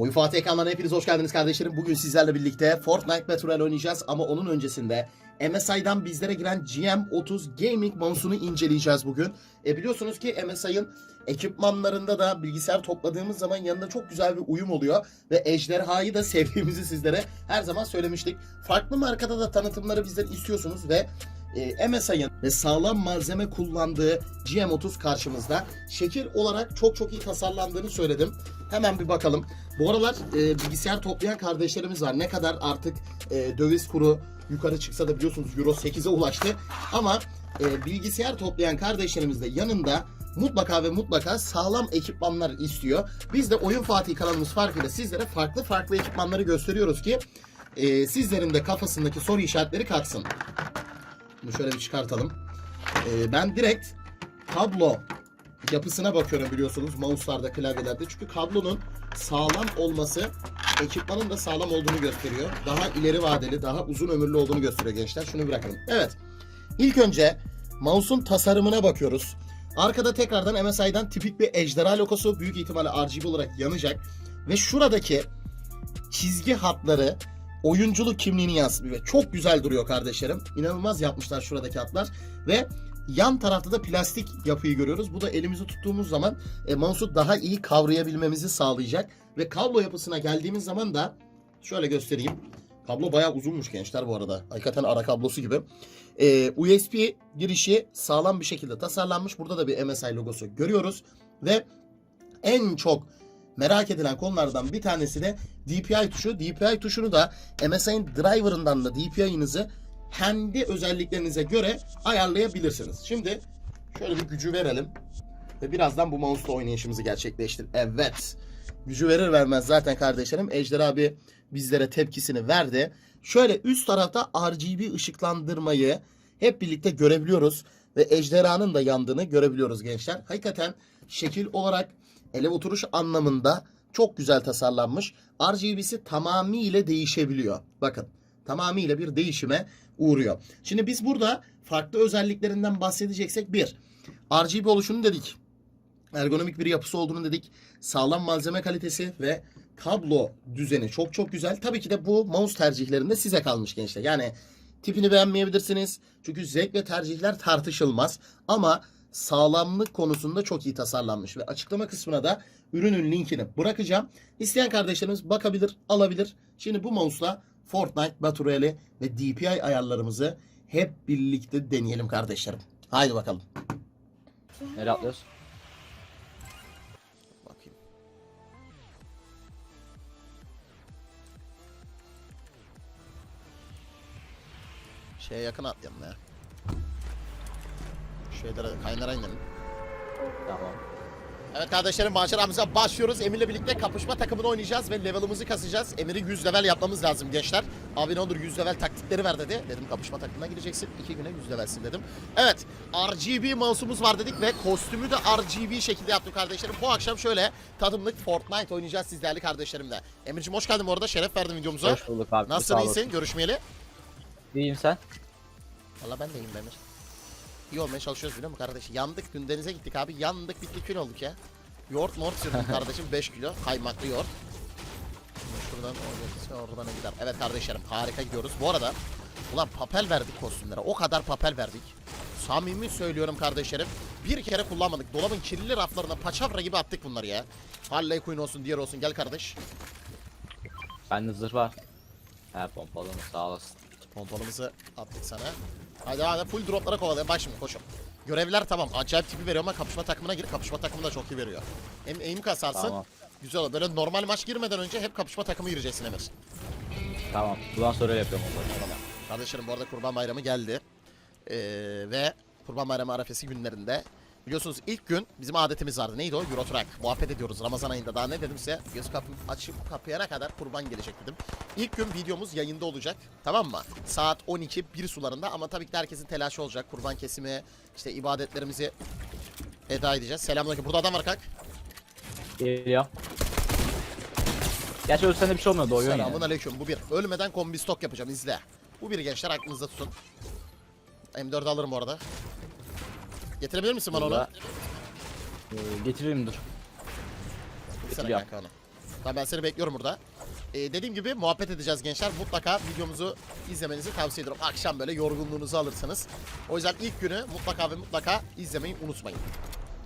Oyun Fatih ekranlarına hepiniz hoş geldiniz kardeşlerim. Bugün sizlerle birlikte Fortnite Battle Royale oynayacağız ama onun öncesinde MSI'dan bizlere giren GM30 Gaming mouse'unu inceleyeceğiz bugün. E biliyorsunuz ki MSI'ın ekipmanlarında da bilgisayar topladığımız zaman yanında çok güzel bir uyum oluyor. Ve Ejderha'yı da sevdiğimizi sizlere her zaman söylemiştik. Farklı markada da tanıtımları bizden istiyorsunuz ve e, MSI'ın ve sağlam malzeme kullandığı GM30 karşımızda. Şekil olarak çok çok iyi tasarlandığını söyledim. Hemen bir bakalım. Bu aralar e, bilgisayar toplayan kardeşlerimiz var. Ne kadar artık e, döviz kuru yukarı çıksa da biliyorsunuz Euro 8'e ulaştı. Ama e, bilgisayar toplayan kardeşlerimiz de yanında mutlaka ve mutlaka sağlam ekipmanlar istiyor. Biz de Oyun Fatih kanalımız farkıyla sizlere farklı farklı ekipmanları gösteriyoruz ki e, sizlerin de kafasındaki soru işaretleri kalksın. Bunu şöyle bir çıkartalım. E, ben direkt kablo yapısına bakıyorum biliyorsunuz mouse'larda, klavyelerde. Çünkü kablonun sağlam olması ekipmanın da sağlam olduğunu gösteriyor. Daha ileri vadeli, daha uzun ömürlü olduğunu gösteriyor gençler. Şunu bırakalım. Evet. İlk önce mouse'un tasarımına bakıyoruz. Arkada tekrardan MSI'dan tipik bir ejderha logosu büyük ihtimalle RGB olarak yanacak. Ve şuradaki çizgi hatları oyunculuk kimliğini yansıtıyor. Çok güzel duruyor kardeşlerim. İnanılmaz yapmışlar şuradaki hatlar. Ve yan tarafta da plastik yapıyı görüyoruz. Bu da elimizi tuttuğumuz zaman e, mouse'u daha iyi kavrayabilmemizi sağlayacak. Ve kablo yapısına geldiğimiz zaman da şöyle göstereyim. Kablo bayağı uzunmuş gençler bu arada. Hakikaten ara kablosu gibi. E, USB girişi sağlam bir şekilde tasarlanmış. Burada da bir MSI logosu görüyoruz. Ve en çok merak edilen konulardan bir tanesi de DPI tuşu. DPI tuşunu da MSI'nin driver'ından da DPI'nizi kendi özelliklerinize göre ayarlayabilirsiniz. Şimdi şöyle bir gücü verelim. Ve birazdan bu mouse'la oynayışımızı gerçekleştir. Evet. Gücü verir vermez zaten kardeşlerim Ejder abi bizlere tepkisini verdi. Şöyle üst tarafta RGB ışıklandırmayı hep birlikte görebiliyoruz. Ve ejderhanın da yandığını görebiliyoruz gençler. Hakikaten şekil olarak ele oturuş anlamında çok güzel tasarlanmış. RGB'si tamamıyla değişebiliyor. Bakın tamamıyla bir değişime uğruyor. Şimdi biz burada farklı özelliklerinden bahsedeceksek bir RGB oluşunu dedik. Ergonomik bir yapısı olduğunu dedik. Sağlam malzeme kalitesi ve kablo düzeni çok çok güzel. Tabii ki de bu mouse tercihlerinde size kalmış gençler. Yani tipini beğenmeyebilirsiniz. Çünkü zevk ve tercihler tartışılmaz. Ama sağlamlık konusunda çok iyi tasarlanmış ve açıklama kısmına da ürünün linkini bırakacağım. İsteyen kardeşlerimiz bakabilir, alabilir. Şimdi bu mouse'la Fortnite, Battle Royale ve DPI ayarlarımızı hep birlikte deneyelim kardeşlerim. Haydi bakalım. Nereye atlıyoruz? Bakayım. Şeye yakın atlayalım ya. Şeylere kaynara inelim. Tamam. Evet kardeşlerim maceramıza başlıyoruz. Emir'le birlikte kapışma takımını oynayacağız ve level'ımızı kasacağız. Emir'i 100 level yapmamız lazım gençler. Abi ne olur 100 level taktikleri ver dedi. Dedim kapışma takımına gireceksin. 2 güne 100 levelsin dedim. Evet RGB mouse'umuz var dedik ve kostümü de RGB şekilde yaptık kardeşlerim. Bu akşam şöyle tadımlık Fortnite oynayacağız siz değerli kardeşlerimle. Emir'cim hoş geldin bu arada. Şeref verdin videomuza. Hoş bulduk abi. Nasılsın iyisin? Görüşmeyeli. İyiyim sen? Valla ben de iyiyim Emir. İyi olmaya çalışıyoruz biliyor musun kardeş? Yandık dün denize gittik abi. Yandık bittik kül olduk ya. Yoğurt mort sürdüm kardeşim 5 kilo. Kaymaklı yoğurt. Şuradan oraya oradan gider. Evet kardeşlerim harika gidiyoruz. Bu arada ulan papel verdik kostümlere. O kadar papel verdik. Samimi söylüyorum kardeşlerim. Bir kere kullanmadık. Dolabın kirli raflarına paçavra gibi attık bunları ya. Harley Quinn olsun diğer olsun gel kardeş. Bende zırh var. He pompalı mı? Sağ olasın. Pompalımızı attık sana. Hadi hadi full droplara kovalayalım. Bak şimdi koşun. Görevler tamam. Acayip tipi veriyor ama kapışma takımına gir. Kapışma takımı da çok iyi veriyor. Hem aim kasarsın. Tamam. Güzel olur. Böyle normal maç girmeden önce hep kapışma takımı gireceksin Emir. Tamam. Bundan sonra öyle yapıyorum o zaman. Tamam. Kardeşlerim bu arada Kurban Bayramı geldi. Ee, ve Kurban Bayramı arefesi günlerinde biliyorsunuz ilk gün bizim adetimiz vardı. Neydi o? Euro Truck. Muhabbet ediyoruz Ramazan ayında. Daha ne dedim size? Göz kapı açıp kapayana kadar kurban gelecek dedim. İlk gün videomuz yayında olacak. Tamam mı? Saat 12 1 sularında ama tabii ki herkesin telaşı olacak. Kurban kesimi, işte ibadetlerimizi eda edeceğiz. Selamünaleyküm. Burada adam var kalk. Geliyor. Gerçi ölsen de bir şey olmuyor. Selamun yani. aleyküm. Bu bir. Ölmeden kombi stok yapacağım. izle. Bu bir gençler aklınızda tutun. M4 alırım bu arada. Getirebilir misin bana onu? Ee, getiririm dur. Getirsene getiriyorum. kanka onu. Tamam ben seni bekliyorum burada. Ee, dediğim gibi muhabbet edeceğiz gençler. Mutlaka videomuzu izlemenizi tavsiye ediyorum. Akşam böyle yorgunluğunuzu alırsınız. O yüzden ilk günü mutlaka ve mutlaka izlemeyi unutmayın.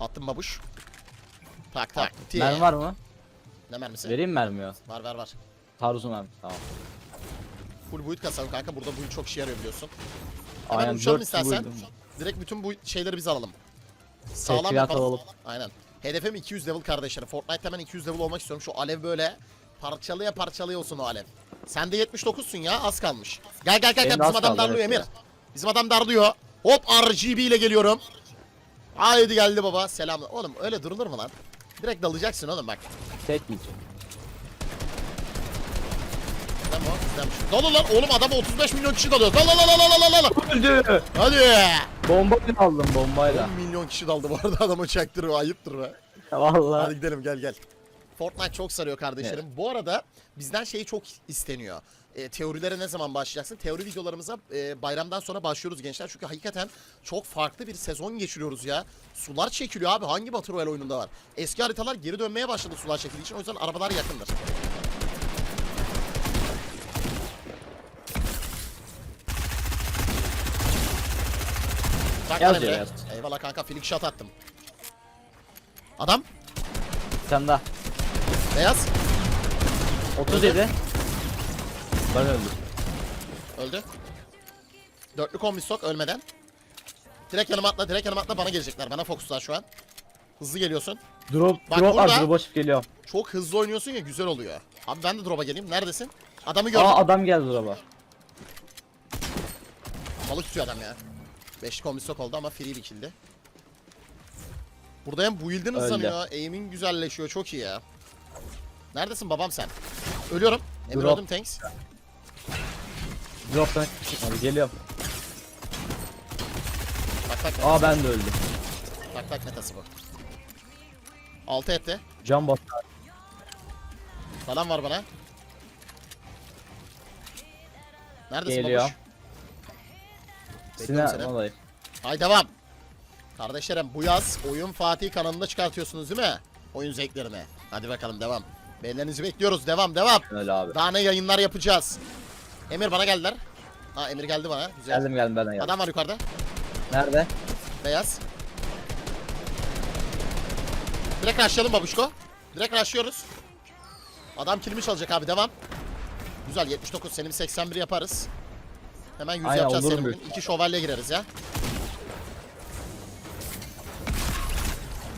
Attım babuş. Tak tak. Tiye. Mermi var mı? Ne mermisi? Vereyim mi mermi yok? Var ver var. Taarruzun mermi. Tamam. Full boyut kasalım kanka. Burada boyut çok işe yarıyor biliyorsun. Hemen Aynen uçalım 4 istersen. Direkt bütün bu şeyleri biz alalım. Sağlam Teşkilat yapalım. alalım. Aynen. Hedefim 200 level kardeşlerim. Fortnite hemen 200 level olmak istiyorum. Şu alev böyle parçalıya parçalıya olsun o alev. Sen de 79'sun ya az kalmış. Gel gel gel gel bizim adam kaldı, darlıyor evet Emir. ya. Bizim adam darlıyor. Hop RGB ile geliyorum. Haydi geldi baba. Selam. Oğlum öyle durulur mu lan? Direkt dalacaksın oğlum bak. Tek yiyeceğim. Tamam o güzelmiş. Dolu lan oğlum adamı 35 milyon kişi dalıyor. Dal dal dal dal dal dal. Öldü. Hadi. Bombayla aldım bombayla. 10 milyon kişi daldı bu arada adamı çaktırıyor ayıptır be. Vallahi. Hadi gidelim gel gel. Fortnite çok sarıyor kardeşlerim. Bu arada bizden şey çok isteniyor. E, teorilere ne zaman başlayacaksın? Teori videolarımıza e, bayramdan sonra başlıyoruz gençler. Çünkü hakikaten çok farklı bir sezon geçiriyoruz ya. Sular çekiliyor abi. Hangi Battle Royale oyununda var? Eski haritalar geri dönmeye başladı sular çekildiği için. O yüzden arabalar yakındır. Bak Yaz Emre. ya, yaz. Eyvallah kanka flick shot attım. Adam Sen daha. beyaz 37. Ben öldüm. öldü. Dörtlü kombi stok ölmeden. Direkt yanıma atla, direkt yanıma atla bana gelecekler. Bana fokuslar şu an. Hızlı geliyorsun. Drop, Bak drop burada- drop'a shift geliyorum. Çok hızlı oynuyorsun ya güzel oluyor. Abi ben de drop'a geleyim. Neredesin? Adamı gördüm. Aa adam geldi drop'a. Balık tutuyor adam ya. Beşli kombi stok oldu ama free bir killdi. Burada hem build'in hızlanıyor, aim'in güzelleşiyor. Çok iyi ya. Neredesin babam sen? Ölüyorum. Emir Drop. öldüm thanks. Drop'tan çıkmadı. Geliyorum. Tak tak Aa ben de öldüm. tak tak metası bu. Altı etti. Can bas. Falan var bana. Neredesin Geliyor. babuş? Bekliyorum Sinan seni. olayı. Hay devam. Kardeşlerim bu yaz Oyun Fatih kanalında çıkartıyorsunuz değil mi? Oyun zevklerini. Hadi bakalım devam. Beğenilerinizi bekliyoruz. Devam devam. Öyle abi. Daha ne yayınlar yapacağız. Emir bana geldiler. Ha Emir geldi bana. Güzel. Geldim geldim ben de geldim. Adam var yukarıda. Nerede? Beyaz. Direkt rushlayalım babuşko. Direkt rushlıyoruz. Adam kilimi çalacak abi devam. Güzel 79 senin 81 yaparız. Hemen 100 Aynen, yapacağız senin bugün. İki şövalye gireriz ya.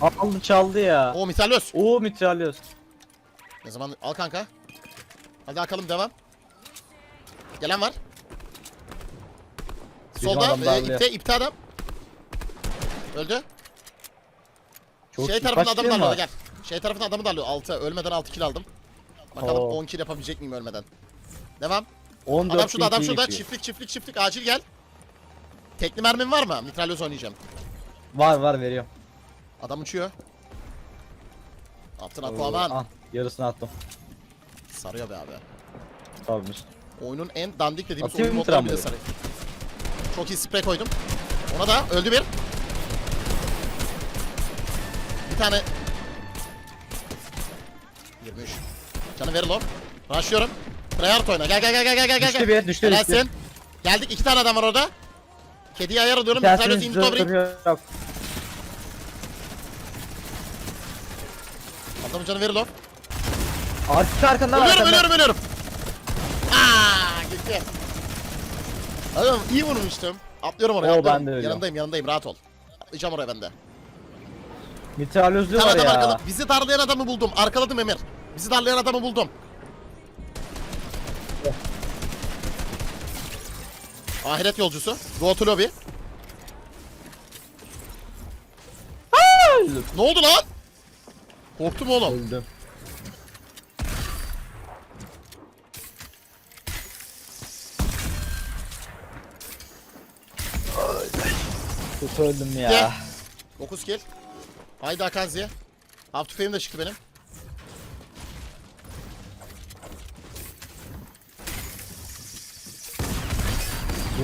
Aldı çaldı ya. O mitralyöz. Oo mitralyöz. Ne zaman al kanka. Hadi bakalım devam. Gelen var. Bizim Solda adam e, ipte, ipte adam. Öldü. Çok şey tarafında kilim darlıyor var? gel. Şey tarafında adamı darlıyor 6. Ölmeden 6 kill aldım. Bakalım Oo. 10 kill yapabilecek miyim ölmeden. Devam. 14 Adam şurada adam şurada. yapıyor. Çiftlik çiftlik çiftlik acil gel. Tekli mermin var mı? Mitralyöz oynayacağım. Var var veriyorum. Adam uçuyor. Attın Oo, Aquaman. ah, yarısını attım. Sarıyor be abi. Tabii. Oyunun en dandik dediğimiz Atayım oyun mı modları bile sarıyor. Çok iyi sprey koydum. Ona da öldü bir. Bir tane. 23. Canı verir oğlum. Rushlıyorum. Treyarch oyna. Gel gel gel gel gel gel. Düştü bir, düştü, Helalsin. düştü. Geldik iki tane adam var orada. Kediyi ayar alıyorum. Zinto Bring. zırhı yok. Adamın canı verir oğlum. Arka arkandan Ölüyorum arkandan. ölüyorum ölüyorum. Aaa gitti. Adam iyi vurmuştum. Atlıyorum oraya Oo, atlıyorum. ben de ölüyorum. Yanındayım yanındayım rahat ol. Atlayacağım oraya ben de. Mitralyözlü Bir tane var adam ya. arkaladım. Bizi darlayan adamı buldum. Arkaladım Emir. Bizi darlayan adamı buldum. Ahiret yolcusu. Go to lobby. Ne oldu lan? Korktum oğlum. Öldüm. Kötü öldüm ya. Gel. 9 kill. Haydi Akanzi'ye. Tüfeğim de çıktı benim.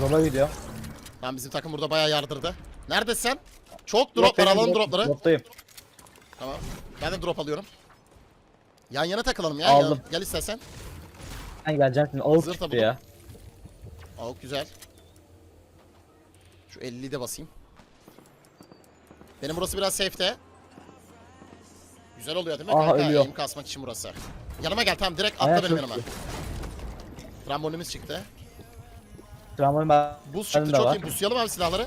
Drop'a gidiyor. Lan bizim takım burada bayağı yardırdı. Neredesin sen? Çok drop var alalım dropları. Drop'tayım. Tamam. Ben de drop alıyorum. Yan yana takılalım ya. Aldım. Ya- Gel istersen. Ben geleceğim şimdi. Avuk çıktı tabu. ya. Avuk güzel. Şu 50'yi de basayım. Benim burası biraz safe'te. Güzel oluyor değil mi Aha, kanka? ölüyor. Kasmak için burası. Yanıma gel tamam direkt atla Aynen, benim çok yanıma. iyi. Trambolimiz çıktı. Tramvayın ben Buz çıktı çok var. iyi. Buslayalım abi silahları.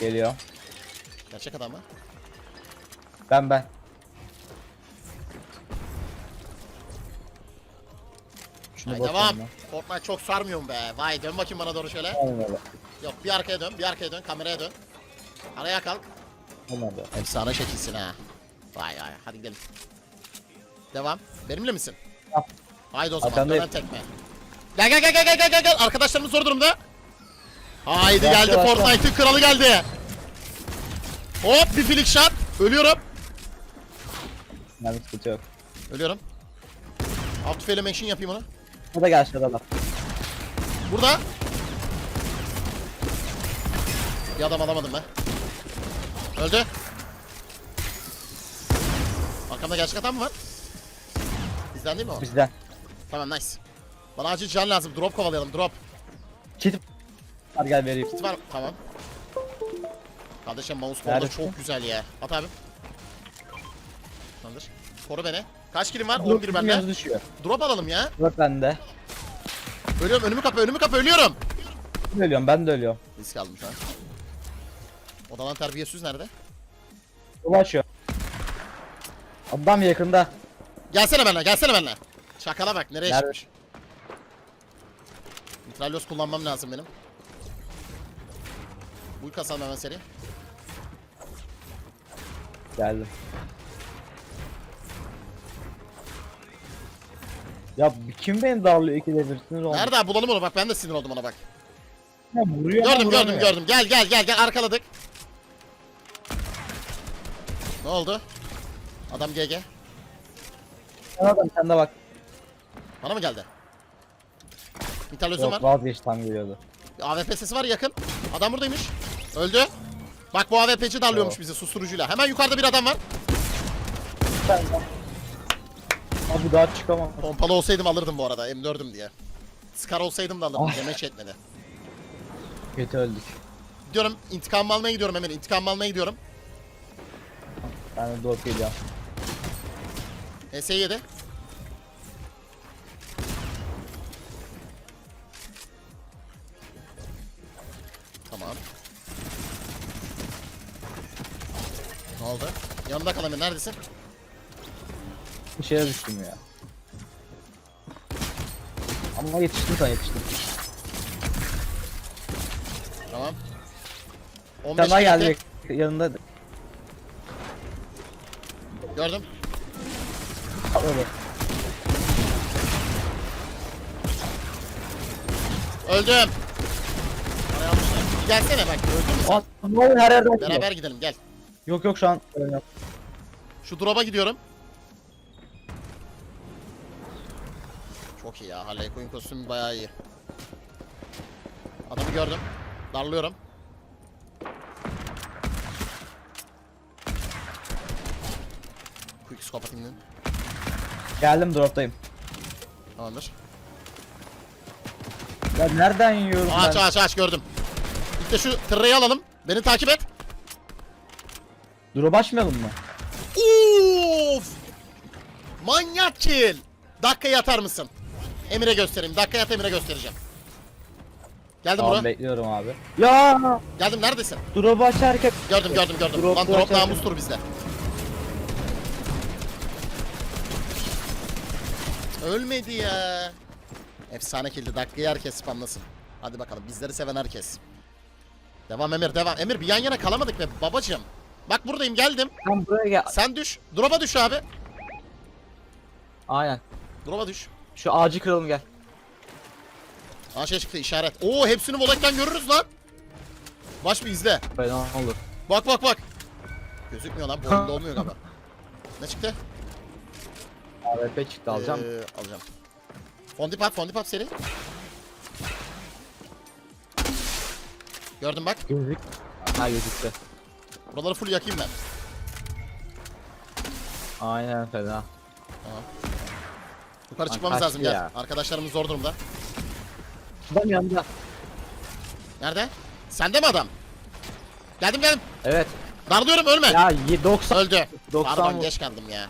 geliyor. Gerçek adam mı? Ben ben. Şunu Ay, devam. ver Fortnite çok sarmıyor mu be? Vay dön bakayım bana doğru şöyle. Olmadı. Yok bir arkaya dön, bir arkaya dön, kameraya dön. Araya kalk. Olmadı. Efsane şekilsin ha. Vay vay hadi gidelim. Devam. Benimle misin? Yap. Haydi o zaman dönen tekme. Gel gel gel gel gel gel gel. Arkadaşlarımız zor durumda. Haydi Başla, geldi başla. Fortnite'ın kralı geldi. Hop bir flick shot. Ölüyorum. Yani sıkıntı yok. Ölüyorum. Alt fail action yapayım onu. Bu da gel şurada da. Burada. Bir adam alamadım ben. Öldü. Arkamda gerçek adam mı var? Bizden değil mi o? Bizden. Tamam nice. Bana acil can lazım. Drop kovalayalım. Drop. Kit var gel vereyim. Kit var. Tamam. Kardeşim mouse burada Neredesin? çok güzel ya. At abi. Tamamdır. Koru beni. Kaç kilim var? 11 bende. Yazı düşüyor. Drop alalım ya. Dört bende. Ölüyorum. Önümü kapı. Önümü kapı. Ölüyorum. Ben de ölüyorum ben de ölüyorum. Risk aldım şu an. Odalan terbiyesiz nerede? Ulaşıyor. Adam yakında. Gelsene benimle, gelsene benimle. Şakala bak, nereye Nerede? çıkmış? Mitralyoz kullanmam lazım benim. Buy kasalım hemen seri. Geldim. Ya kim beni darlıyor ikide bir sinir oldum. Nerede abi bulalım onu bak ben de sinir oldum ona bak. Ya vuruyor ama Gördüm gördüm vuramıyor. gördüm. Gel gel gel gel arkaladık. Ne oldu? Adam GG. Sen adam sen de bak. Bana mı geldi? İnterlözüm var. Yok vazgeçten geliyordu. AWP sesi var yakın. Adam buradaymış. Öldü. Bak bu AWP'ci darlıyormuş bizi susturucuyla. Hemen yukarıda bir adam var. Abi daha çıkamam. Pompalı olsaydım alırdım bu arada. M4'üm diye. Scar olsaydım da alırdım. Ah. Etmedi. Kötü öldük. Gidiyorum intikam almaya gidiyorum hemen. İntikam almaya gidiyorum. Ben de drop geliyorum. HS7. Ne oldu? Yanımda kal Emir, neredesin? Bir şeye düştüm ya. Ama yetiştim sana yetiştim. Tamam. Sen 15 daha kilometre. geldi yanında. Gördüm. Öyle. Öldüm. Bana yanlışlar. Gelsene bak. Sen? Aa, ne oluyor her yerden. Beraber gidelim gel. Yok yok şu an. öyle yok. Şu drop'a gidiyorum. Çok iyi ya. Harley Quinn kostümü bayağı iyi. Adamı gördüm. Darlıyorum. Quick scope atayım dedim. Geldim droptayım. Tamamdır. Ya nereden yiyorum Aç ben? aç aç gördüm. İşte şu tırrayı alalım. Beni takip et. Drop açmayalım mı? Uf! Manyak kill. Dakikayı atar mısın? Emir'e göstereyim. Dakikayı at Emir'e göstereceğim. Geldim Tamam buraya. bekliyorum abi. Ya Geldim neredesin? drop açarken Gördüm gördüm gördüm. Drop Lan drop namustur bizde. Ölmedi ya. Efsane killdi. Dakikayı herkes spamlasın. Hadi bakalım. Bizleri seven herkes. Devam Emir devam. Emir bir yan yana kalamadık be babacım. Bak buradayım geldim. Tam buraya gel. Sen düş. Drop'a düş abi. Aynen. Drop'a düş. Şu ağacı kıralım gel. Aa şey çıktı işaret. Oo hepsini volekten görürüz lan. Baş bir izle. Fena olur. Bak bak bak. Gözükmüyor lan. Bu oyunda olmuyor galiba. Ne çıktı? AWP çıktı alacağım. Ee, alacağım. Fondip at, fondip at seri. Gördüm bak. Gözük. Ha gözüktü. Buraları full yakayım ben. Aynen fena. Yukarı Lan çıkmamız kaçtı lazım gel. ya. Arkadaşlarımız zor durumda. Adam yanında. Nerede? Sende mi adam? Geldim geldim. Evet. Darlıyorum ölme. Ya y- 90. Öldü. 90 Pardon vur. geç kaldım ya.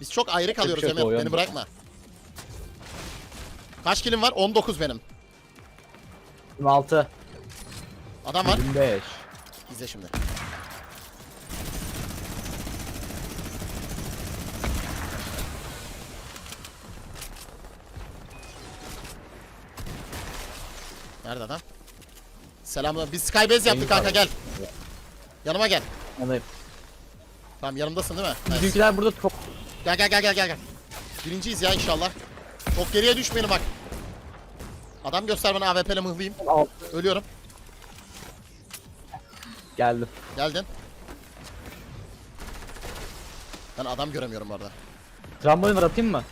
Biz çok ayrı kalıyoruz o Beni bırakma. Kaç kilim var? 19 benim. 26. Adam var. 25. İzle şimdi. Nerede adam? Selamlar. Biz Skybase yaptık kanka gel. Yanıma gel. Anlayıp. Tamam yanımdasın değil mi? Evet. Bizimkiler burada top. Gel gel gel gel gel gel. Birinciyiz ya inşallah. Çok geriye düşmeyelim bak. Adam göster bana AWP'le mıhlayayım. Al. Ölüyorum. Geldim. Geldin. Ben adam göremiyorum orada. Trambolin var atayım mı?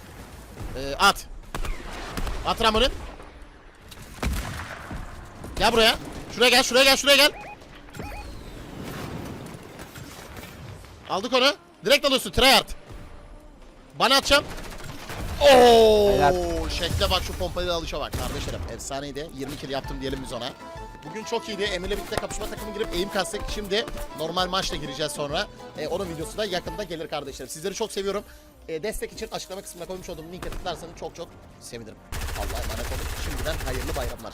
Ee, at. At Ramon'un. Gel buraya. Şuraya gel, şuraya gel, şuraya gel. Aldık onu. Direkt alıyorsun, tryhard. Bana atacağım. Oo, Helal. şekle bak şu pompalı alışa bak kardeşlerim. Efsaneydi. 20 kill yaptım diyelim biz ona. Bugün çok iyiydi. Emir'le birlikte kapışma takımı girip aim kastık. Şimdi normal maçla gireceğiz sonra. E, onun videosu da yakında gelir kardeşlerim. Sizleri çok seviyorum. E, destek için açıklama kısmına koymuş olduğum linke tıklarsanız çok çok sevinirim. Allah'a emanet olun. Şimdiden hayırlı bayramlar.